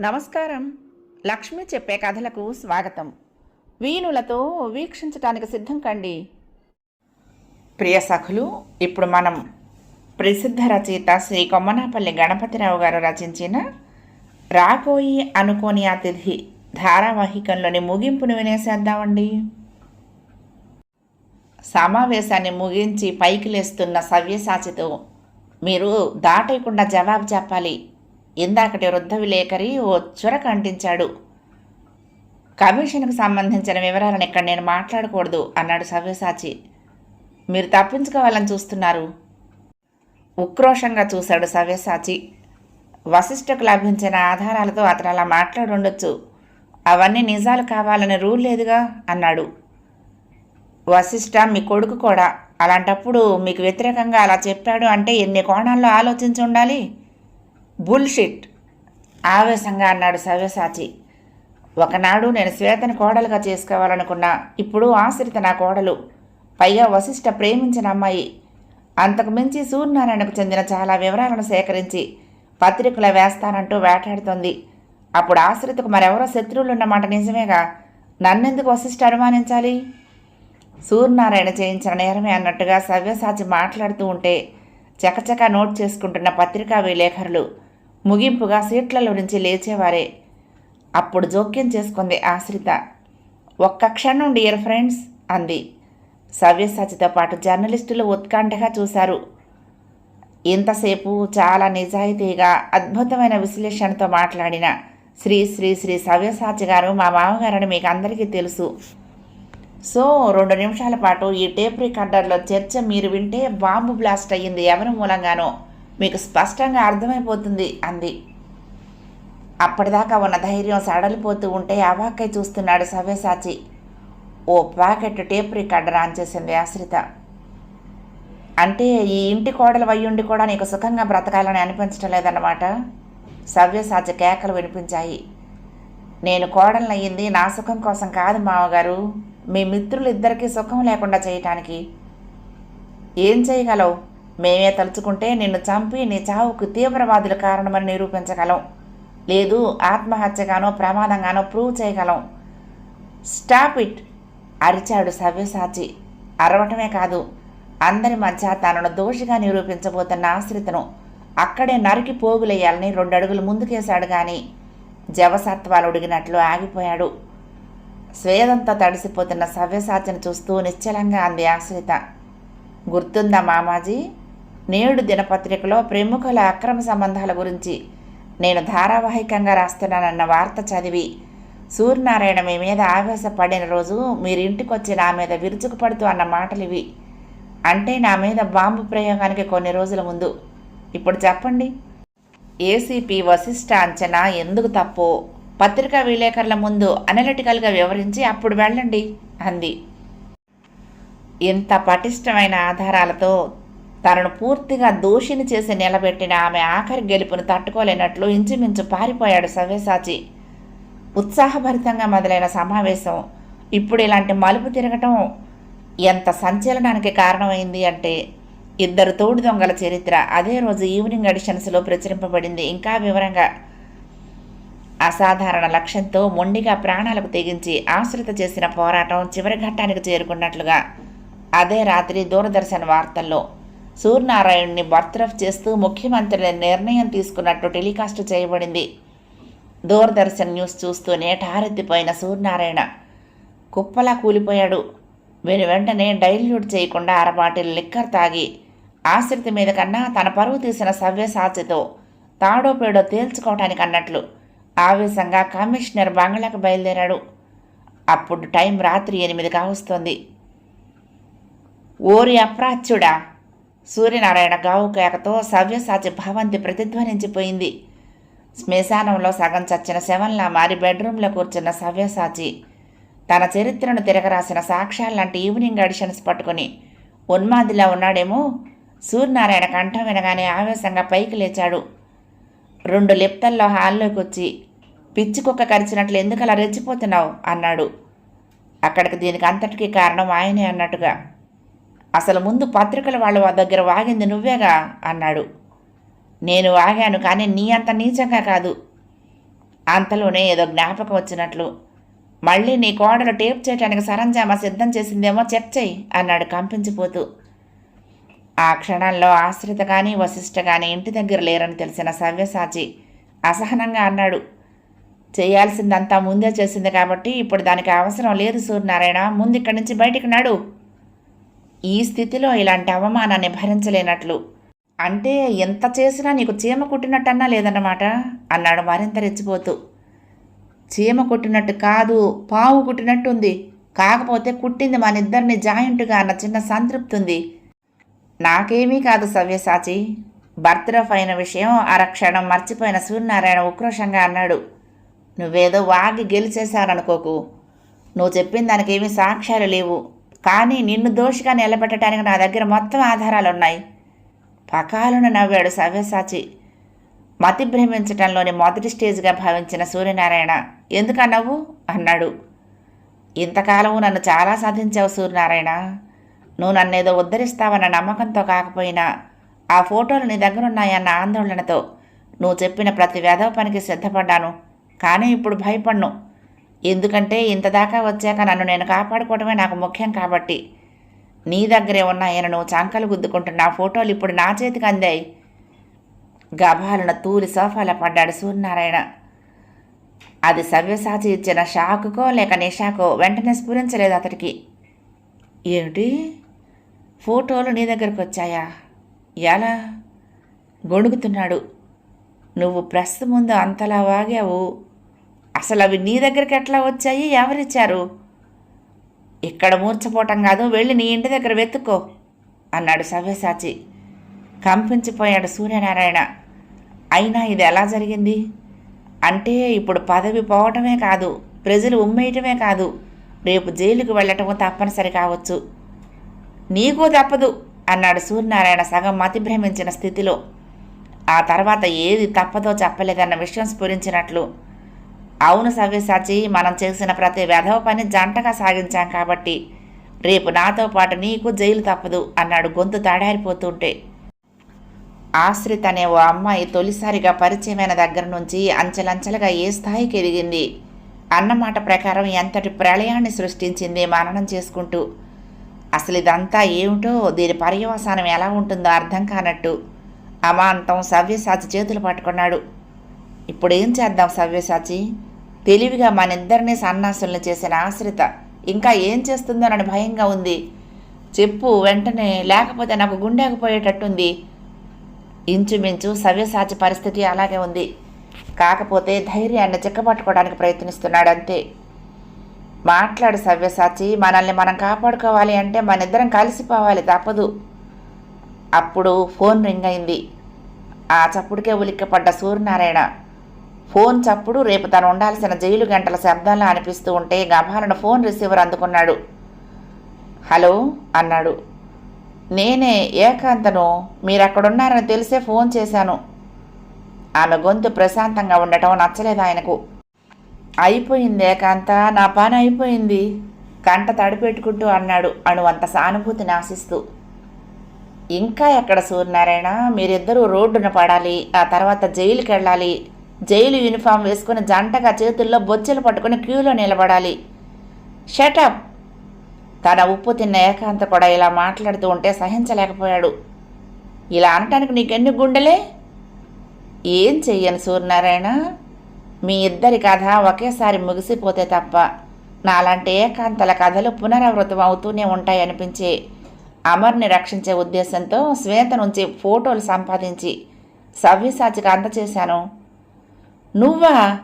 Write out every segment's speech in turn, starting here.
నమస్కారం. లక్ష్మి చెప్పే కథలకు స్వాగతం. వీణులతో వీక్షించటానికి సిద్ధం కండి. ప్రియ సఖులు ఇప్పుడు మనం ప్రసిద్ధ రచయిత శ్రీ కొమ్మనాపల్లి గణపతిరావు గారు రచించిన రాకోయి అనుకోని అతిథి ధారావాహికంలోని ముగింపును వినేసేద్దామండి. సమావేశాన్ని ముగించి పైకి లేస్తున్న సవ్యసాచితో మీరు దాటేయకుండా జవాబు చెప్పాలి. ఇందాకటి వృద్ధ విలేకరి ఓ చురక అంటించాడు కమిషన్కు సంబంధించిన వివరాలను ఇక్కడ నేను మాట్లాడకూడదు అన్నాడు సవ్యసాచి. మీరు తప్పించుకోవాలని చూస్తున్నారు. ఉక్రోషంగా చూశాడు సవ్యసాచి. వశిష్ఠకు లభించిన ఆధారాలతో అతను అలా మాట్లాడుండొచ్చు. అవన్నీ నిజాలు కావాలని రూల్ లేదుగా అన్నాడు. వశిష్ఠ మీ కొడుకు కూడా అలాంటప్పుడు మీకు వ్యతిరేకంగా అలా చెప్పాడు అంటే ఎన్ని కోణాల్లో ఆలోచించి ఉండాలి? బుల్షిట్. ఆవేశంగా అన్నాడు సవ్యసాచి. ఒకనాడు నేను శ్వేతను కోడలుగా చేసుకోవాలనుకున్నా. ఇప్పుడు ఆశ్రిత నా కోడలు. పైగా వశిష్ఠ ప్రేమించిన అమ్మాయి. అంతకు మించి సూర్యనారాయణకు చెందిన చాలా వివరాలను సేకరించి పత్రికలు వేస్తానంటూ వేటాడుతోంది. అప్పుడు ఆశ్రితకు మరెవరో శత్రువులు ఉన్నమాట నిజమేగా? నన్నెందుకు వశిష్ఠ అనుమానించాలి? సూర్యనారాయణ చేయించిన నేరమే అన్నట్టుగా సవ్యసాచి మాట్లాడుతూ ఉంటే చకచక నోట్ చేసుకుంటున్న పత్రికా విలేకరులు ముగింపుగా సీట్లలో నుంచి లేచేవారే. అప్పుడు జోక్యం చేసుకుంది ఆశ్రిత. ఒక్క క్షణం డియర్ ఫ్రెండ్స్ అంది. సవ్యసాచితో పాటు జర్నలిస్టులు ఉత్కంఠగా చూశారు. ఇంతసేపు చాలా నిజాయితీగా అద్భుతమైన విశ్లేషణతో మాట్లాడిన శ్రీ శ్రీ శ్రీ సవ్యసాచి గారు మా మామగారని మీకు అందరికీ తెలుసు. సో రెండు నిమిషాల పాటు ఈ టేప్ రికార్డర్లో చర్చ మీరు వింటే బాంబు బ్లాస్ట్ అయ్యింది ఎవరి మూలంగానో మీకు స్పష్టంగా అర్థమైపోతుంది అంది. అప్పటిదాకా ఉన్న ధైర్యం సడలిపోతూ ఉంటే అవాక్కై చూస్తున్నాడు సవ్యసాచి. ఓ ప్యాకెట్ టేప్ రికార్డర్ ఆన్ చేసింది ఆశ్రిత. అంటే ఈ ఇంటి కోడలు వయ్యుండి కూడా నీకు సుఖంగా బ్రతకాలని అనిపించడం లేదన్నమాట? సవ్యసాచి కేకలు వినిపించాయి. నేను కోడలనయ్యింది నా సుఖం కోసం కాదు మావగారు. మీ మిత్రులు ఇద్దరికీ సుఖం లేకుండా చేయటానికి ఏం చేయగలవు? మేమే తలుచుకుంటే నిన్ను చంపి నీ చావుకు తీవ్రవాదుల కారణమని నిరూపించగలం. లేదు ఆత్మహత్యగానో ప్రమాదంగానో ప్రూవ్ చేయగలం. స్టాప్ ఇట్ అరిచాడు సవ్యసాచి. అరవటమే కాదు అందరి మధ్య తనను దోషిగా నిరూపించబోతున్న ఆశ్రితను అక్కడే నరికి పోగులేయాలని రెండు అడుగులు ముందుకేశాడు కానీ జవసత్వాలు ఉడిగినట్లు ఆగిపోయాడు. స్వేదంతో తడిసిపోతున్న సవ్యసాచిని చూస్తూ నిశ్చలంగా అంది ఆశ్రిత. గుర్తుందా మామాజీ? నేడు దినపత్రికలో ప్రముఖుల అక్రమ సంబంధాల గురించి నేను ధారావాహికంగా రాస్తున్నానన్న వార్త చదివి సూర్యనారాయణ మీ మీద ఆవేశపడిన రోజు మీరు ఇంటికొచ్చి నా మీద విరుచుకుపడుతూ అన్న మాటలు ఇవి అంటే నా మీద బాంబు ప్రయోగానికి కొన్ని రోజుల ముందు. ఇప్పుడు చెప్పండి. ఏసీపీ వశిష్ట అంచనా ఎందుకు తప్పో? పత్రికా విలేకరుల ముందు అనలిటికల్గా వివరించి అప్పుడు వెళ్ళండి అంది. ఇంత పటిష్టమైన ఆధారాలతో తనను పూర్తిగా దోషిని చేసి నిలబెట్టిన ఆమె ఆఖరి గెలుపును తట్టుకోలేనట్లు ఇంచుమించు పారిపోయాడు సవ్యసాచి. ఉత్సాహభరితంగా మొదలైన సమావేశం ఇప్పుడు ఇలాంటి మలుపు తిరగటం ఎంత సంచలనానికి కారణమైంది అంటే ఇద్దరు తోడు దొంగల చరిత్ర అదే రోజు ఈవినింగ్ ఎడిషన్స్లో ప్రచురింపబడింది. ఇంకా వివరంగా అసాధారణ లక్ష్యంతో మొండిగా ప్రాణాలకు తెగించి ఆశ్రిత చేసిన పోరాటం చివరి ఘట్టానికి చేరుకున్నట్లుగా అదే రాత్రి దూరదర్శన్ వార్తల్లో. సూర్యనారాయణ్ని బర్తరఫ్ చేస్తూ ముఖ్యమంత్రి నిర్ణయం తీసుకున్నట్టు టెలికాస్ట్ చేయబడింది. దూరదర్శన్ న్యూస్ చూస్తూనే ఠారెత్తిపోయిన సూర్యనారాయణ. కుప్పలా కూలిపోయాడు. వీరి వెంటనే డైల్యూట్ చేయకుండా అరబాటిల్ లిక్కర్ తాగి ఆశ్రిత మీద కన్నా తన పరువు తీసిన సవ్యసాచితో తాడో పేడో తేల్చుకోవటానికి అన్నట్లు ఆవేశంగా కమిషనర్ బంగ్లాకు బయలుదేరాడు. అప్పుడు టైం రాత్రి ఎనిమిది కావస్తోంది ఓరి అప్రాచ్యుడా! సూర్యనారాయణ గావు కేకతో సవ్యసాచి భవంతి ప్రతిధ్వనించిపోయింది. శ్మశానంలో సగం చచ్చిన శవంలా మారి బెడ్రూమ్లో కూర్చున్న సవ్యసాచి తన చరిత్రను తిరగరాసిన సాక్ష్యాలంటి ఈవినింగ్ ఎడిషన్స్ పట్టుకుని ఉన్మాదిలా ఉన్నాడేమో? సూర్యనారాయణ కంఠం వినగానే ఆవేశంగా పైకి లేచాడు. రెండు లిప్తల్లో హాల్లోకి వచ్చి పిచ్చి కుక్క కరిచినట్లు ఎందుకు అలా రెచ్చిపోతున్నావు? అన్నాడు. అక్కడికి దీనికి అంతటికీ కారణం ఆయనే అన్నట్టుగా. అసలు ముందు పత్రికల వాళ్ళ దగ్గర వాగింది నువ్వేగా? అన్నాడు. నేను వాగాను కానీ నీ అంత నీచంగా కాదు. అంతలోనే ఏదో జ్ఞాపకం వచ్చినట్లు. మళ్ళీ నీ కోడలు టేప్ చేయడానికి సరంజామా సిద్ధం చేసిందేమో చెక్ చెయ్యి అన్నాడు కంపించిపోతూ. ఆ క్షణంలో ఆశ్రిత కానీ వశిష్ఠ కానీ ఇంటి దగ్గర లేరని తెలిసిన సవ్యసాచి అసహనంగా అన్నాడు. చేయాల్సిందంతా ముందే చేసింది కాబట్టి ఇప్పుడు దానికి అవసరం లేదు సూర్యనారాయణ. ముందు ఇక్కడి నుంచి బయటికి నడు. ఈ స్థితిలో ఇలాంటి అవమానాన్ని భరించలేనట్లు. అంటే ఎంత చేసినా నీకు చీమ కుట్టినట్టన్నా లేదన్నమాట అన్నాడు మరింత రెచ్చిపోతూ. చీమ కుట్టినట్టు కాదు పావు కుట్టినట్టుంది. కాకపోతే కుట్టింది మన ఇద్దరిని జాయింట్గా అన్న చిన్న సంతృప్తి ఉంది నాకేమీ కాదు సవ్యసాచి బర్త్రఫ్ అయిన విషయం అరక్షణం మర్చిపోయిన సూర్యనారాయణ ఉక్రోషంగా అన్నాడు. నువ్వేదో వాగి గెలిచేశారనుకోకు. నువ్వు చెప్పిన దానికి ఏమీ సాక్ష్యాలు లేవు. కానీ నిన్ను దోషిగా నిలబెట్టడానికి నా దగ్గర మొత్తం ఆధారాలు ఉన్నాయి పకాలను నవ్వాడు సవ్యసాచి మతి భ్రమించటంలోని మొదటి స్టేజ్గా భావించిన సూర్యనారాయణ ఎందుకన్నావు నవ్వు? అన్నాడు. ఇంతకాలము నన్ను చాలా సాధించావు సూర్యనారాయణ. నువ్వు నన్నేదో ఉద్ధరిస్తావన్న నమ్మకంతో కాకపోయినా ఆ ఫోటోలు నీ దగ్గరున్నాయన్న ఆందోళనతో నువ్వు చెప్పిన ప్రతి వేదవ పనికి సిద్ధపడ్డాను. కానీ ఇప్పుడు భయపడ్ను. ఎందుకంటే ఇంతదాకా వచ్చాక నన్ను నేను కాపాడుకోవడమే నాకు ముఖ్యం కాబట్టి. నీ దగ్గరే ఉన్నాయని నువ్వు చంకలు గుద్దుకుంటున్న ఫోటోలు ఇప్పుడు నా చేతికి అందాయి. గభాలన తూలి సోఫాలో పడ్డాడు సూర్యనారాయణ. అది సవ్యసాచి ఇచ్చిన షాకుకో లేక నిషాకో వెంటనే స్ఫురించలేదు అతడికి. ఏమిటి ఫోటోలు నీ దగ్గరకు వచ్చాయా? ఎలా? గొణుగుతున్నాడు. నువ్వు ప్రెస్ ముందు అంతలా వాగావు. అసలు అవి నీ దగ్గరికి ఎట్లా వచ్చాయి? ఎవరిచ్చారు? ఇక్కడ మూర్చపోవటం కాదు వెళ్ళి నీ ఇంటి దగ్గర వెతుక్కో అన్నాడు సవ్యసాచి. కంపించిపోయాడు సూర్యనారాయణ. అయినా ఇది ఎలా జరిగింది? అంటే ఇప్పుడు పదవి పోవటమే కాదు ప్రజలు ఉమ్మేయటమే కాదు రేపు జైలుకు వెళ్ళటము తప్పనిసరి కావచ్చు. నీకు తప్పదు అన్నాడు సూర్యనారాయణ సగం మతిభ్రమించిన స్థితిలో. ఆ తర్వాత ఏది తప్పదో చెప్పలేదన్న విషయం స్ఫురించినట్లు. అవును సవ్యసాచి మనం చేసిన ప్రతి వెధవ పని జంటగా సాగించాం కాబట్టి రేపు నాతో పాటు నీకు జైలు తప్పదు అన్నాడు గొంతు తాడారిపోతుంటే. ఆశ్రిత్ అనే ఓ అమ్మాయి తొలిసారిగా పరిచయమైన దగ్గర నుంచి అంచెలంచెలుగా ఏ స్థాయికి ఎదిగింది? అన్నమాట ప్రకారం ఎంతటి ప్రళయాన్ని సృష్టించింది మననం చేసుకుంటూ. అసలు ఇదంతా ఏమిటో దీని పర్యవసానం ఎలా ఉంటుందో అర్థం కానట్టు. అమాంతం సవ్యసాచి చేతులు పట్టుకున్నాడు. ఇప్పుడు ఏం చేద్దాం సవ్యసాచి? తెలివిగా మనిద్దరినీ సన్నాసులను చేసిన ఆశ్రిత ఇంకా ఏం చేస్తుందోనని భయంగా ఉంది. చెప్పు వెంటనే లేకపోతే నాకు గుండెకపోయేటట్టుంది ఇంచుమించు సవ్యసాచి పరిస్థితి అలాగే ఉంది. కాకపోతే ధైర్యాన్ని చిక్కపట్టుకోవడానికి ప్రయత్నిస్తున్నాడు అంతే మాట్లాడు సవ్యసాచి మనల్ని మనం కాపాడుకోవాలి అంటే మనిద్దరం కలిసిపోవాలి తప్పదు. అప్పుడు ఫోన్ రింగ్ అయింది. ఆ చప్పుడుకే ఉలిక్కపడ్డ సూర్యనారాయణ ఫోన్ చప్పుడు రేపు తను ఉండాల్సిన జైలు గంటల శబ్దంలా అనిపిస్తూ ఉంటే గభాలను ఫోన్ రిసీవర్ అందుకున్నాడు. హలో అన్నాడు. నేనే ఏకాంతను మీరు అక్కడున్నారని తెలిసే ఫోన్ చేశాను. ఆమె గొంతు ప్రశాంతంగా ఉండటం నచ్చలేదు ఆయనకు. అయిపోయింది ఏకాంత నా పని అయిపోయింది. కంట తడిపెట్టుకుంటూ అన్నాడు. అణువంత సానుభూతిని ఆశిస్తూ. ఇంకా ఎక్కడ సూర్యనారాయణ? మీరిద్దరూ రోడ్డున పడాలి. ఆ తర్వాత జైలుకి వెళ్ళాలి జైలు యూనిఫామ్ వేసుకుని జంటగా చేతుల్లో బొచ్చెలు పట్టుకుని క్యూలో నిలబడాలి. షటప్ తన ఉప్పు తిన్న ఏకాంత కూడా ఇలా మాట్లాడుతూ ఉంటే సహించలేకపోయాడు. ఇలా అనటానికి నీకెన్ని గుండెలే? ఏం చెయ్యను సూర్యనారాయణ? మీ ఇద్దరి కథ ఒకేసారి ముగిసిపోతే తప్ప నాలాంటి ఏకాంతల కథలు పునరావృతం అవుతూనే ఉంటాయనిపించే అమర్ని రక్షించే ఉద్దేశంతో శ్వేత నుంచి ఫోటోలు సంపాదించి సవ్యసాచికి అందచేశాను. నువ్వా?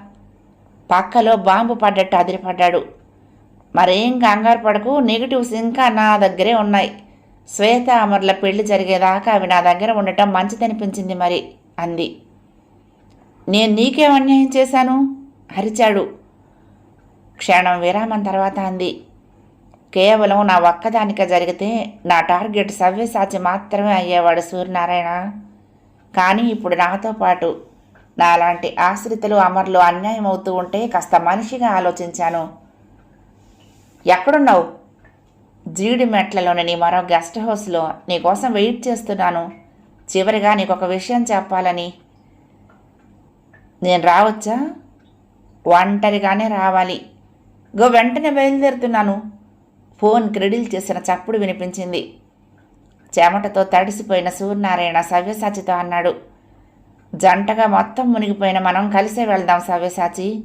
పక్కలో బాంబు పడ్డట్టు అదిరిపడ్డాడు. మరేం కంగారు పడకు నెగిటివ్స్ ఇంకా నా దగ్గరే ఉన్నాయి. శ్వేత అమర్ల పెళ్ళి జరిగేదాకా అవి నా దగ్గర ఉండటం మంచిదనిపించింది మరి అంది. నేను నీకేం అన్యాయం చేశాను? అరిచాడు. క్షణం విరామం తర్వాత అంది. కేవలం నా ఒక్కదానిక జరిగితే నా టార్గెట్ సవ్యసాచి మాత్రమే అయ్యేవాడు సూర్యనారాయణ. కానీ ఇప్పుడు నాతో పాటు నాలాంటి ఆశ్రితులు అమర్లు అన్యాయం అవుతూ ఉంటే కాస్త మనిషిగా ఆలోచించాను. ఎక్కడున్నావు? జీడి మెట్లలోని నీ మరో గెస్ట్ హౌస్లో నీకోసం వెయిట్ చేస్తున్నాను. చివరిగా నీకు ఒక విషయం చెప్పాలని నేను రావచ్చా? ఒంటరిగానే రావాలి. గో వెంటనే బయలుదేరుతున్నాను. ఫోన్ క్రెడిల్ చేసిన చప్పుడు వినిపించింది. చెమటతో తడిసిపోయిన సూర్యనారాయణ సవ్యసాచితో అన్నాడు. జంటగా మొత్తం మునిగిపోయిన మనం కలిసే వెళ్దాం సవ్యసాచి.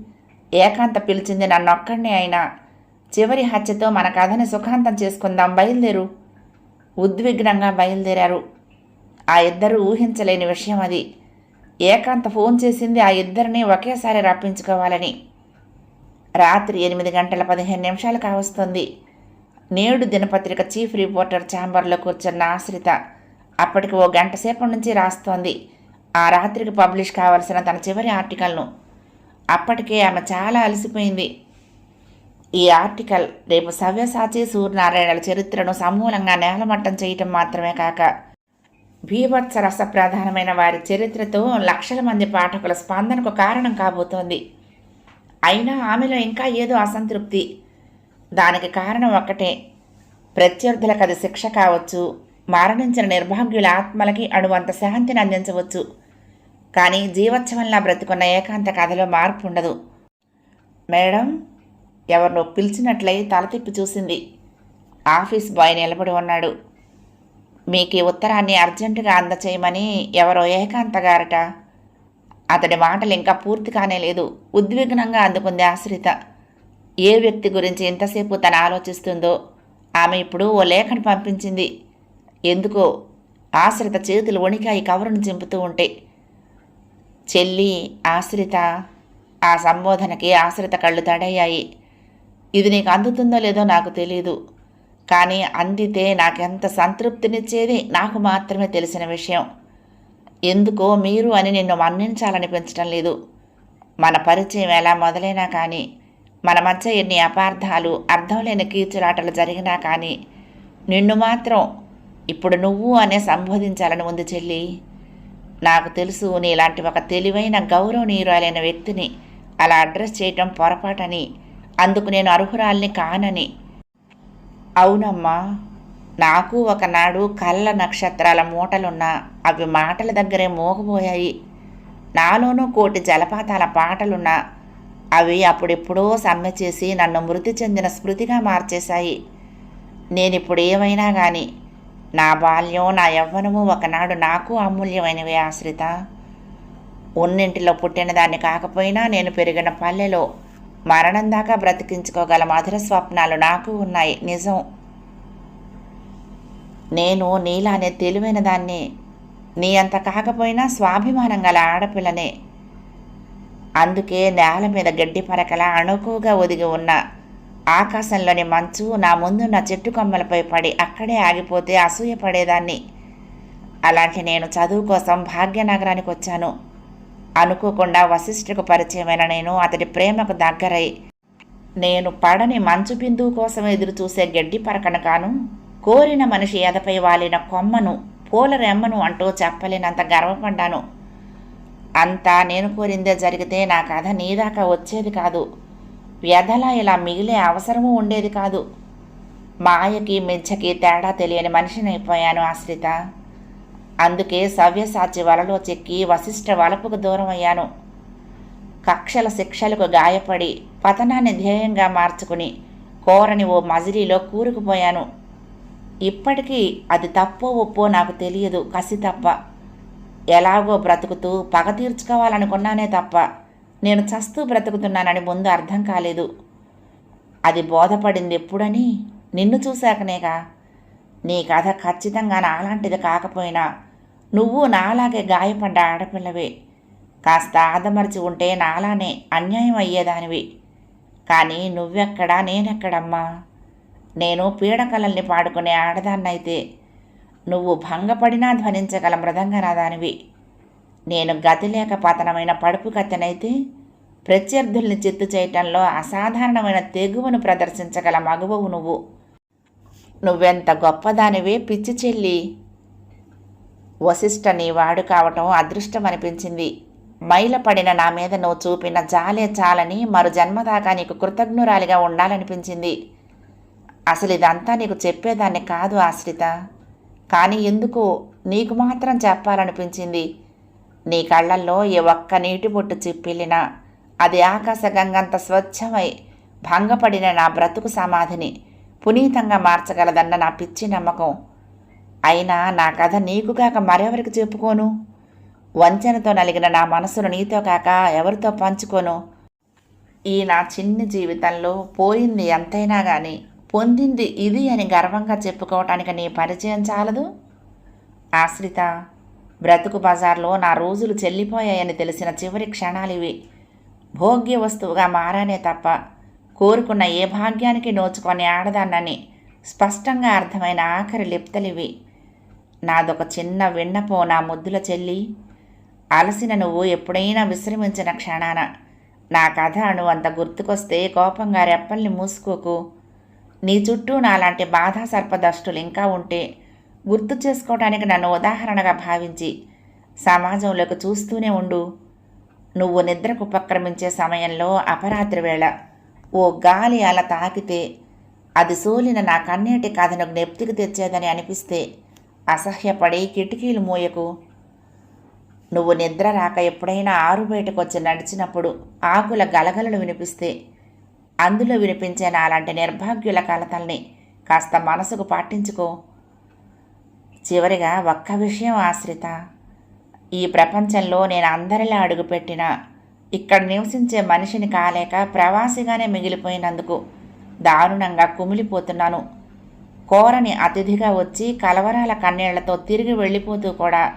ఏకాంత పిలిచింది నన్నొక్కడినే అయినా. చివరి హత్యతో మన కథని సుఖాంతం చేసుకుందాం బయలుదేరు. ఉద్విగ్నంగా బయలుదేరారు. ఆ ఇద్దరు ఊహించలేని విషయం అది. ఏకాంత ఫోన్ చేసింది ఆ ఇద్దరిని ఒకేసారి రప్పించుకోవాలని. రాత్రి ఎనిమిది గంటల పదిహేను నిమిషాలు కావస్తుంది. నేడు దినపత్రిక చీఫ్ రిపోర్టర్ ఛాంబర్లో కూర్చున్న ఆశ్రిత అప్పటికి ఓ గంట సేపటి నుంచి రాస్తోంది. ఆ రాత్రికి పబ్లిష్ కావాల్సిన తన చివరి ఆర్టికల్ను. అప్పటికే ఆమె చాలా అలసిపోయింది. ఈ ఆర్టికల్ రేపు సవ్యసాచి సూర్యనారాయణల చరిత్రను సమూలంగా నేలమట్టం చేయటం మాత్రమే కాక భీభత్స రస ప్రధానమైన వారి చరిత్రతో లక్షల మంది పాఠకుల స్పందనకు కారణం కాబోతోంది. అయినా ఆమెలో ఇంకా ఏదో అసంతృప్తి. దానికి కారణం ఒక్కటే. ప్రత్యర్థులకు అది శిక్ష కావచ్చు మరణించిన నిర్భాగ్యుల ఆత్మలకి అణువంత శాంతిని అందించవచ్చు. కానీ జీవోత్సవంలా బ్రతుకున్న ఏకాంత కథలో మార్పు ఉండదు. మేడం ఎవరినో పిలిచినట్లయి తల తిప్పి చూసింది. ఆఫీస్ బాయ్ నిలబడి ఉన్నాడు. మీకు ఈ ఉత్తరాన్ని అర్జెంటుగా అందచేయమని ఎవరో ఏకాంత గారట. అతడి మాటలు ఇంకా పూర్తి కానే లేదు. ఉద్విగ్నంగా అందుకుంది ఆశ్రిత. ఏ వ్యక్తి గురించి ఎంతసేపు తను ఆలోచిస్తుందో ఆమె ఇప్పుడు ఓ లేఖను పంపించింది. ఎందుకో? ఆశ్రిత చేతులు వణికాయి కవరును చింపుతూ ఉంటే. చెల్లి ఆశ్రిత ఆ సంబోధనకి ఆశ్రిత కళ్ళు తడయ్యాయి. ఇది నీకు అందుతుందో లేదో నాకు తెలియదు కానీ అందితే నాకెంత సంతృప్తినిచ్చేది నాకు మాత్రమే తెలిసిన విషయం. ఎందుకో మీరు అని నిన్ను మన్నించాలనిపించడం లేదు. మన పరిచయం ఎలా మొదలైనా కానీ మన మధ్య ఎన్ని అపార్థాలు అర్థం లేని కీచులాటలు జరిగినా కానీ నిన్ను మాత్రం ఇప్పుడు నువ్వు అనే సంబోధించాలని ఉంది చెల్లి. నాకు తెలుసు నీలాంటి ఒక తెలివైన గౌరవనీయురాలైన వ్యక్తిని అలా అడ్రస్ చేయటం పొరపాటని అందుకు నేను అర్హురాల్ని కానని అవునమ్మా నాకు ఒకనాడు కళ్ళ నక్షత్రాల మూటలున్నా అవి మాటల దగ్గరే మోగబోయాయి. నాలోనూ కోటి జలపాతాల పాటలున్నా అవి అప్పుడెప్పుడో సమ్మె చేసి నన్ను మృతి చెందిన స్మృతిగా మార్చేశాయి. నేనిప్పుడు ఏమైనా కానీ నా బాల్యం నా యవ్వనము ఒకనాడు నాకు అమూల్యమైనవి ఆశ్రిత. ఉన్నింటిలో పుట్టిన దాన్ని కాకపోయినా నేను పెరిగిన పల్లెలో మరణం దాకా బ్రతికించుకోగల. మధుర స్వప్నాలు నాకు ఉన్నాయి. నిజం. నేను నీలానే తెలివైన దాన్ని నీ అంత కాకపోయినా స్వాభిమానం గల ఆడపిల్లనే. అందుకే నేల మీద గడ్డి పరకల అణుకుగా ఒదిగి ఉన్న ఆకాశంలోని మంచు నా ముందున్న చెట్టు కొమ్మలపై పడి అక్కడే ఆగిపోతే అసూయపడేదాన్ని అలాంటి నేను చదువు కోసం భాగ్యనగరానికి వచ్చాను. అనుకోకుండా వశిష్ఠుకు పరిచయమైన నేను అతడి ప్రేమకు దగ్గరై నేను పడని మంచు బిందువు కోసం ఎదురు చూసే గడ్డి పరకను కాను కోరిన మనిషి ఎదపై వాలిన కొమ్మను పూల రెమ్మను అంటూ చెప్పలేనంత గర్వపడ్డాను. అంతా నేను కోరిందే జరిగితే నా కథ నీదాకా వచ్చేది కాదు. వ్యధలా ఇలా మిగిలే అవసరము ఉండేది కాదు. మాయకి మిథ్యకి తేడా తెలియని మనిషినైపోయాను ఆశ్రిత అందుకే సవ్యసాచి వలలో చెక్కి వశిష్ఠ వలపుకు దూరం అయ్యాను కక్షల శిక్షలకు గాయపడి పతనాన్ని ధ్యేయంగా మార్చుకుని కోరని ఓ మజిలీలో కూరుకుపోయాను. ఇప్పటికీ అది తప్పో ఒప్పో నాకు తెలియదు కసి తప్ప ఎలాగో బ్రతుకుతూ పగ తీర్చుకోవాలనుకున్నానే తప్ప నేను చస్తూ బ్రతుకుతున్నానని ముందు అర్థం కాలేదు. అది బోధపడింది ఎప్పుడని నిన్ను చూశాకనేగా. నీ కథ ఖచ్చితంగా నాలాంటిది కాకపోయినా నువ్వు నాలాగే గాయపడ్డ ఆడపిల్లవే. కాస్త ఆదమర్చి ఉంటే నాలానే అన్యాయం అయ్యేదానివి కానీ నువ్వెక్కడా నేనెక్కడమ్మా? నేను పీడకలల్ని పాడుకునే ఆడదాన్నైతే నువ్వు భంగపడినా ధ్వనించగల మృదంగనాదానివి. నేను గతి లేక పతనమైన పడుపు కత్తెనైతే ప్రత్యర్థుల్ని చిత్తు చేయటంలో అసాధారణమైన తెగువను ప్రదర్శించగల మగువవు నువ్వు. నువ్వెంత గొప్పదానివే పిచ్చి చెల్లి? వశిష్ఠ నీ వాడు కావటం అదృష్టం అనిపించింది మైలపడిన నా మీద నువ్వు చూపిన జాలే చాలని మరు జన్మదాకా నీకు కృతజ్ఞురాలిగా ఉండాలనిపించింది. అసలు ఇదంతా నీకు చెప్పేదాన్ని కాదు ఆశ్రిత. కానీ ఎందుకు? నీకు మాత్రం చెప్పాలనిపించింది. నీ కళ్ళల్లో ఏ ఒక్క నీటి బొట్టు చిప్పిల్లినా అది ఆకాశగంగంత స్వచ్ఛమై భంగపడిన నా బ్రతుకు సమాధిని పునీతంగా మార్చగలదన్న నా పిచ్చి నమ్మకం. అయినా నా కథ నీకు కాక మరెవరికి చెప్పుకోను? వంచనతో నలిగిన నా మనసును నీతో కాక ఎవరితో పంచుకోను? ఈ నా చిన్ని జీవితంలో పోయింది ఎంతైనా కానీ పొందింది ఇది అని గర్వంగా చెప్పుకోవటానికి నీ పరిచయం చాలదు? ఆశ్రిత బ్రతుకు బజార్లో నా రోజులు చెల్లిపోయాయని తెలిసిన చివరి క్షణాలివి భోగ్య వస్తువుగా మారానే తప్ప కోరుకున్న ఏ భాగ్యానికి నోచుకొని ఆడదాన్నని స్పష్టంగా అర్థమైన ఆఖరి లిప్తలివి. నాదొక చిన్న విన్నపో నా ముద్దుల చెల్లి. అలసిన నువ్వు ఎప్పుడైనా విశ్రమించిన క్షణాన. నా కథ నువ్వు అంత గుర్తుకొస్తే కోపంగా రెప్పల్ని మూసుకోకు. నీ చుట్టూ నాలాంటి బాధా సర్పదష్టులు ఇంకా ఉంటే గుర్తు చేసుకోవడానికి నన్ను ఉదాహరణగా భావించి సమాజంలోకి చూస్తూనే ఉండు. నువ్వు నిద్రకు ఉపక్రమించే సమయంలో అపరాత్రి వేళ ఓ గాలి అలా తాకితే అది సోలిన నా కన్నీటి కథను జ్ఞప్తికి తెచ్చేదని అనిపిస్తే అసహ్యపడి కిటికీలు మూయకు. నువ్వు నిద్ర రాక ఎప్పుడైనా ఆరు బయటకు వచ్చి నడిచినప్పుడు ఆకుల గలగలలు వినిపిస్తే అందులో వినిపించే నాలాంటి నిర్భాగ్యుల కలతల్ని కాస్త మనసుకు పాటించుకో. చివరిగా ఒక్క విషయం ఆశ్రిత. ఈ ప్రపంచంలో నేను అందరిలా అడుగుపెట్టిన ఇక్కడ నివసించే మనిషిని కాలేక ప్రవాసిగానే మిగిలిపోయినందుకు దారుణంగా కుమిలిపోతున్నాను. కోరని అతిథిగా వచ్చి కలవరాల కన్నీళ్ళతో తిరిగి వెళ్ళిపోతూ కూడా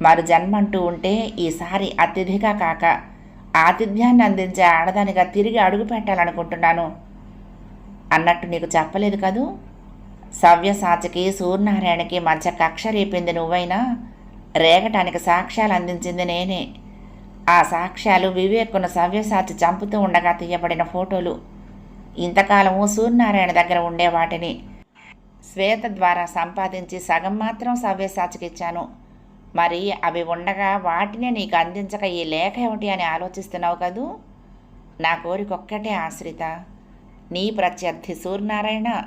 మరు జన్మంటూ ఉంటే ఈసారి అతిథిగా కాక ఆతిథ్యాన్ని అందించే ఆడదానిగా తిరిగి అడుగు పెట్టాలనుకుంటున్నాను. అన్నట్టు నీకు చెప్పలేదు కదూ? సవ్యసాచికి సూర్యనారాయణకి మధ్య కక్ష రేపింది నువ్వైనా? రేగటానికి సాక్ష్యాలు అందించింది నేనే. ఆ సాక్ష్యాలు వివేకును సవ్యసాచి చంపుతూ ఉండగా తీయబడిన ఫోటోలు. ఇంతకాలము సూర్యనారాయణ దగ్గర ఉండే వాటిని శ్వేత ద్వారా సంపాదించి సగం మాత్రం సవ్యసాచికి ఇచ్చాను మరి అవి ఉండగా వాటినే నీకు అందించక ఈ లేఖ ఏమిటి అని ఆలోచిస్తున్నావు కదూ? నా కోరికొక్కటే ఆశ్రిత. నీ ప్రత్యర్థి సూర్యనారాయణ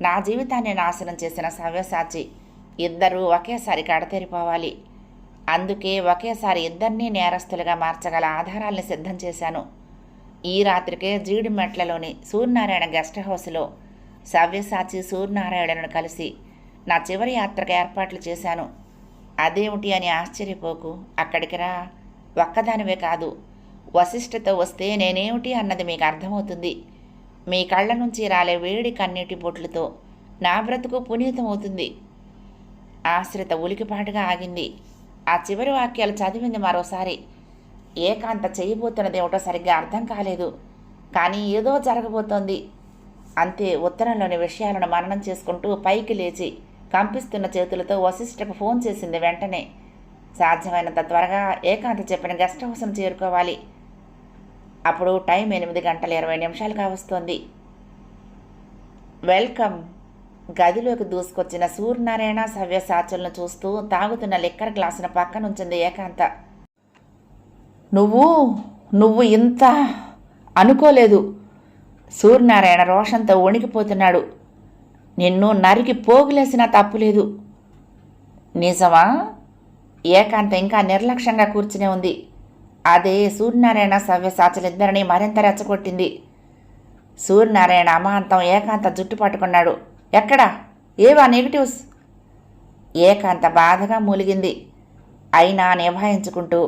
నా జీవితాన్ని నాశనం చేసిన సవ్యసాచి. ఇద్దరూ ఒకేసారి కడతెరిపోవాలి. అందుకే ఒకేసారి ఇద్దరినీ నేరస్తులుగా మార్చగల ఆధారాల్ని సిద్ధం చేశాను. ఈ రాత్రికే జీడిమెట్లలోని సూర్యనారాయణ గెస్ట్ హౌస్లో సవ్యసాచి సూర్యనారాయణను కలిసి నా చివరి యాత్రకు ఏర్పాట్లు చేశాను. అదేమిటి అని ఆశ్చర్యపోకు అక్కడికి రా ఒక్కదానివే కాదు వశిష్ఠతో వస్తే నేనేమిటి అన్నది మీకు అర్థమవుతుంది. మీ కళ్ళ నుంచి రాలే వేడి కన్నీటి బొట్లతో నా బ్రతుకు పునీతమవుతుంది. ఆశ్రిత ఉలికిపాటుగా ఆగింది. ఆ చివరి వాక్యాలు చదివింది మరోసారి. ఏకాంత చేయబోతున్నదేమిటో సరిగ్గా అర్థం కాలేదు. కానీ ఏదో జరగబోతోంది. అంతే ఉత్తరంలోని విషయాలను మననం చేసుకుంటూ పైకి లేచి కంపిస్తున్న చేతులతో వశిష్ఠకు ఫోన్ చేసింది వెంటనే. సాధ్యమైనంత త్వరగా ఏకాంత చెప్పిన గెస్ట్ హౌస్ను చేరుకోవాలి. అప్పుడు టైం ఎనిమిది గంటల ఇరవై నిమిషాలుగా వస్తోంది వెల్కమ్. గదిలోకి దూసుకొచ్చిన సూర్యనారాయణ సవ్యసాచులను చూస్తూ తాగుతున్న లిక్కర్ గ్లాసును పక్కనుంచింది ఏకాంత. నువ్వు నువ్వు ఇంత అనుకోలేదు. సూర్యనారాయణ రోషంతో వణికిపోతున్నాడు. నిన్ను నరికి పోగులేసినా తప్పులేదు. నిజమా? ఏకాంత ఇంకా నిర్లక్ష్యంగా కూర్చునే ఉంది. అదే సూర్యనారాయణ సవ్యసాచలిద్దరిని మరింత రెచ్చగొట్టింది. సూర్యనారాయణ అమాంతం ఏకాంత జుట్టు పట్టుకున్నాడు ఎక్కడా? ఏవా నెగిటివ్స్? ఏకాంత బాధగా మూలిగింది. అయినా నిభాయించుకుంటూ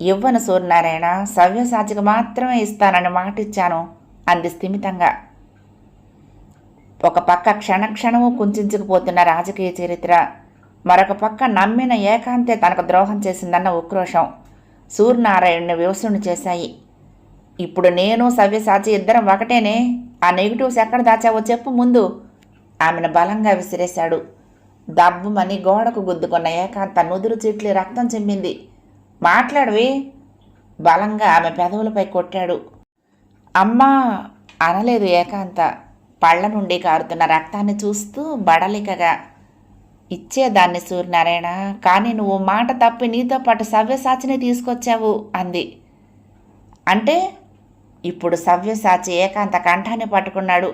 ఇవ్వను సూర్యనారాయణ సవ్యసాచికి మాత్రమే ఇస్తానని మాటిచ్చాను. అంది స్థిమితంగా. ఒక పక్క క్షణక్షణము కుంచుకుపోతున్న రాజకీయ చరిత్ర మరొక పక్క నమ్మిన ఏకాంతే తనకు ద్రోహం చేసిందన్న ఉక్రోషం సూర్యనారాయణ్ని వ్యవసుని చేశాయి. ఇప్పుడు నేను సవ్యసాచి ఇద్దరం ఒకటేనే? ఆ నెగిటివ్స్ ఎక్కడ దాచావో చెప్పు ముందు ఆమెను బలంగా విసిరేశాడు. దబ్బుమని గోడకు గుద్దుకున్న ఏకాంత నుదురు చిట్లి రక్తం చెమ్మింది మాట్లాడవి బలంగా ఆమె పెదవులపై కొట్టాడు. అమ్మా అనలేదు ఏకాంత. పళ్ళ నుండి కారుతున్న రక్తాన్ని చూస్తూ బడలికగా ఇచ్చేదాన్ని సూర్యనారాయణ కానీ నువ్వు మాట తప్పి నీతో పాటు సవ్యసాచిని తీసుకొచ్చావు అంది. అంటే ఇప్పుడు సవ్యసాచి ఏకాంత కంఠాన్ని పట్టుకున్నాడు.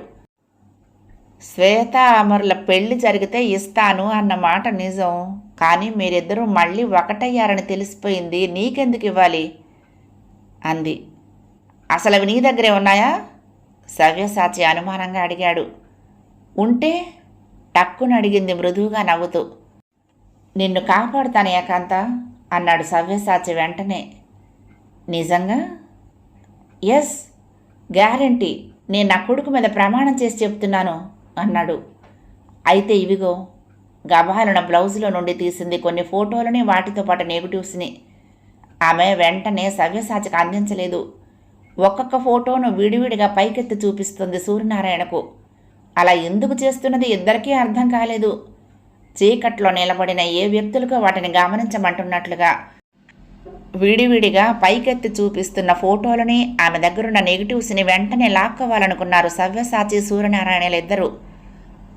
శ్వేత అమరుల పెళ్ళి జరిగితే ఇస్తాను అన్న మాట నిజం కానీ మీరిద్దరూ మళ్ళీ ఒకటయ్యారని తెలిసిపోయింది నీకెందుకు ఇవ్వాలి? అంది. అసలు అవి నీ దగ్గరే ఉన్నాయా? సవ్యసాచి అనుమానంగా అడిగాడు. ఉంటే టక్కున అడిగింది మృదువుగా నవ్వుతూ. నిన్ను కాపాడుతాను ఏకాంత అన్నాడు సవ్యసాచి వెంటనే. నిజంగా? Yes guarantee. నేను నా కొడుకు మీద ప్రమాణం చేసి చెప్తున్నాను అన్నాడు. అయితే ఇవిగో గబాలన బ్లౌజులో నుండి తీసింది కొన్ని ఫోటోలని వాటితో పాటు నెగిటివ్స్ని. ఆమె వెంటనే సవ్యసాచికి అందించలేదు. ఒక్కొక్క ఫోటోను విడివిడిగా పైకెత్తి చూపిస్తుంది సూర్యనారాయణకు. అలా ఎందుకు చేస్తున్నది ఇద్దరికీ అర్థం కాలేదు. చీకట్లో నిలబడిన ఏ వ్యక్తులకు వాటిని గమనించమంటున్నట్లుగా. విడివిడిగా పైకెత్తి చూపిస్తున్న ఫోటోలని ఆమె దగ్గరున్న నెగిటివ్స్ని వెంటనే లాక్కోవాలనుకున్నారు సవ్యసాచి సూర్యనారాయణలిద్దరూ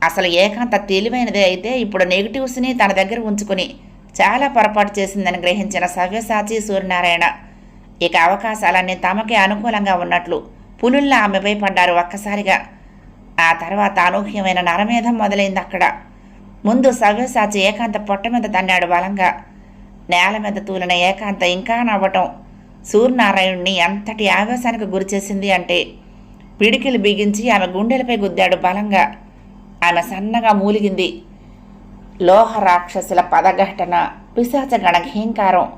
అసలు ఏకాంత తెలివైనదే అయితే ఇప్పుడు నెగిటివ్స్ని తన దగ్గర ఉంచుకుని చాలా పొరపాటు చేసిందని గ్రహించిన సవ్యసాచి సూర్యనారాయణ ఇక అవకాశాలన్నీ తమకే అనుకూలంగా ఉన్నట్లు పులుల్లా ఆమెపై పడ్డారు ఒక్కసారిగా. ఆ తర్వాత అనూహ్యమైన నరమేధం మొదలైంది అక్కడ. ముందు సవ్యసాచి ఏకాంత పొట్ట మీద తన్నాడు బలంగా. నేల మీద తూలిన ఏకాంత ఇంకా నవ్వటం. సూర్యనారాయణుణ్ణి ఎంతటి ఆవేశానికి గురిచేసింది అంటే పిడికిలు బిగించి ఆమె గుండెలపై గుద్దాడు బలంగా. ఆమె సన్నగా మూలిగింది. లోహ రాక్షసుల పదఘటన పిశాచగణ ఘీంకారం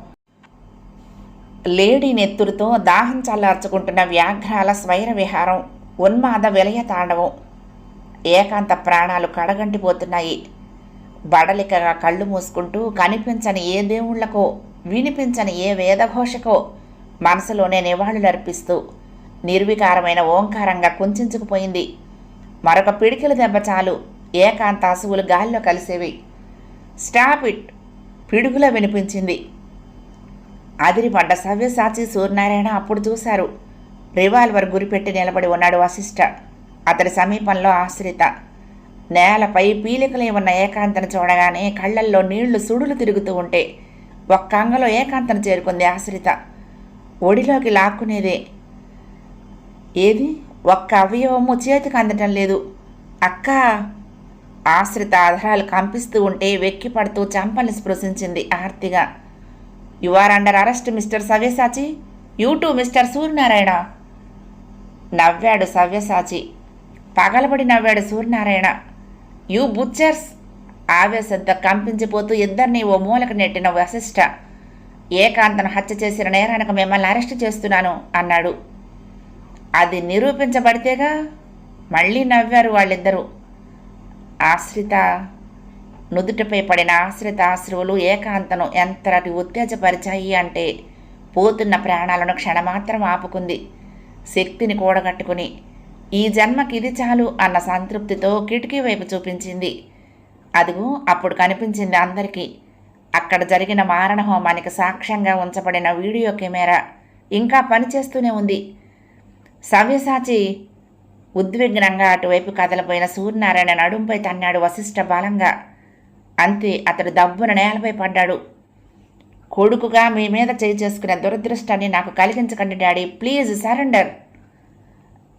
లేడీ నెత్తురుతో దాహం చల్లార్చుకుంటున్న వ్యాఘ్రాల స్వైర విహారం ఉన్మాద విలయ తాండవం. ఏకాంత ప్రాణాలు కడగంటిపోతున్నాయి. బడలికగా కళ్ళు మూసుకుంటూ కనిపించని ఏ దేవుళ్ళకో వినిపించని ఏ వేదఘోషకో మనసులోనే నివాళులర్పిస్తూ నిర్వికారమైన ఓంకారంగా కుంచుకుపోయింది మరొక పిడికిల దెబ్బ చాలు. ఏకాంత అసువులు గాలిలో కలిసేవి. Stop it! పిడుగులో వినిపించింది. అదిరిపడ్డ సవ్యసాచి సూర్యనారాయణ అప్పుడు చూశారు. రివాల్వర్ గురిపెట్టి నిలబడి ఉన్నాడు వశిష్ట. అతడి సమీపంలో ఆశ్రిత. నేలపై పీలికలే ఉన్న ఏకాంతను చూడగానే కళ్ళల్లో నీళ్ళు సుడులు తిరుగుతూ ఉంటే ఒక్క అంగలో ఏకాంతను చేరుకుంది ఆశ్రిత. ఒడిలోకి లాక్కునేదే. ఏది? ఒక్క అవయవము చేతికి అందటం లేదు. అక్క! ఆశ్రిత ఆధారాలు కంపిస్తూ ఉంటే వెక్కిపడుతూ చంపల్ని స్పృశించింది ఆర్తిగా. You are under arrest mister Savyasachi you too mister Suryanarayana నవ్వాడు సవ్యసాచి. పగలబడి నవ్వాడు సూర్యనారాయణ. యూ బుచ్చర్స్ ఆవేశంతో కంపించిపోతూ ఇద్దరిని ఓ మూలకు నెట్టిన వశిష్ట ఏకాంతను హత్య చేసిన నేరానికి మిమ్మల్ని అరెస్ట్ చేస్తున్నాను అన్నాడు. అది నిరూపించబడితేగా మళ్ళీ నవ్వారు వాళ్ళిద్దరూ. ఆశ్రిత నుదుటిపై పడిన ఆశ్రిత ఆశ్రువులు ఏకాంతను ఎంతటి ఉత్తేజపరిచాయి అంటే పోతున్న ప్రాణాలను క్షణమాత్రం ఆపుకుంది. శక్తిని కూడగట్టుకుని ఈ జన్మకి ఇది చాలు అన్న సంతృప్తితో కిటికీ వైపు చూపించింది. అదిగో అప్పుడు కనిపించింది అందరికీ. అక్కడ జరిగిన మారణ హోమానికి సాక్ష్యంగా ఉంచబడిన వీడియో కెమెరా ఇంకా పనిచేస్తూనే ఉంది. సవ్యసాచి ఉద్విగ్నంగా అటువైపు కదలపోయిన సూర్యనారాయణ నడుంపై తన్నాడు వశిష్ఠ బలంగా. అంతే అతడు దబ్బున నేలపై పడ్డాడు. కొడుకుగా మీ మీద చేయి చేసుకునే దురదృష్టాన్ని నాకు కలిగించకండి డాడీ ప్లీజ్ సరెండర్.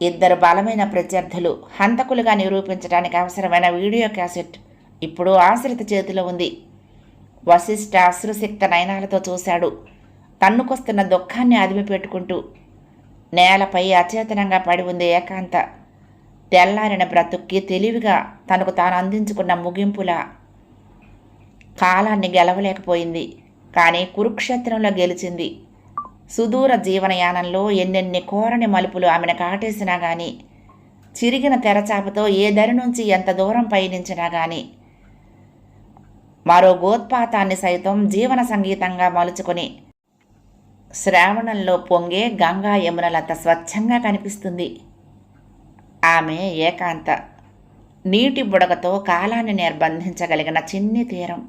ఇద్దరు బలమైన ప్రత్యర్థులు హంతకులుగా నిరూపించడానికి అవసరమైన వీడియో క్యాసెట్ ఇప్పుడు ఆశ్రిత చేతిలో ఉంది. వశిష్ఠ అశ్రుశక్త నయనాలతో చూశాడు. తన్నుకొస్తున్న దుఃఖాన్ని అదిమి పెట్టుకుంటూ నేలపై అచేతనంగా పడి ఉంది ఏకాంత. తెల్లారిన బ్రతుక్కి తెలివిగా తనకు తాను అందించుకున్న ముగింపులా కాలాన్ని గెలవలేకపోయింది. కానీ కురుక్షేత్రంలో గెలిచింది. సుదూర జీవనయానంలో ఎన్నెన్ని కోరని మలుపులు ఆమెను కాటేసినా గాని చిరిగిన తెరచాపతో ఏ దరి నుంచి ఎంత దూరం పయనించినా గాని మరో గోత్పాతాన్ని సైతం జీవన సంగీతంగా మలుచుకొని శ్రావణంలో పొంగే గంగా యమునలంత స్వచ్ఛంగా కనిపిస్తుంది. ఆమె ఏకాంత నీటి బుడగతో కాలాన్ని నిర్బంధించగలిగిన చిన్ని తీరం.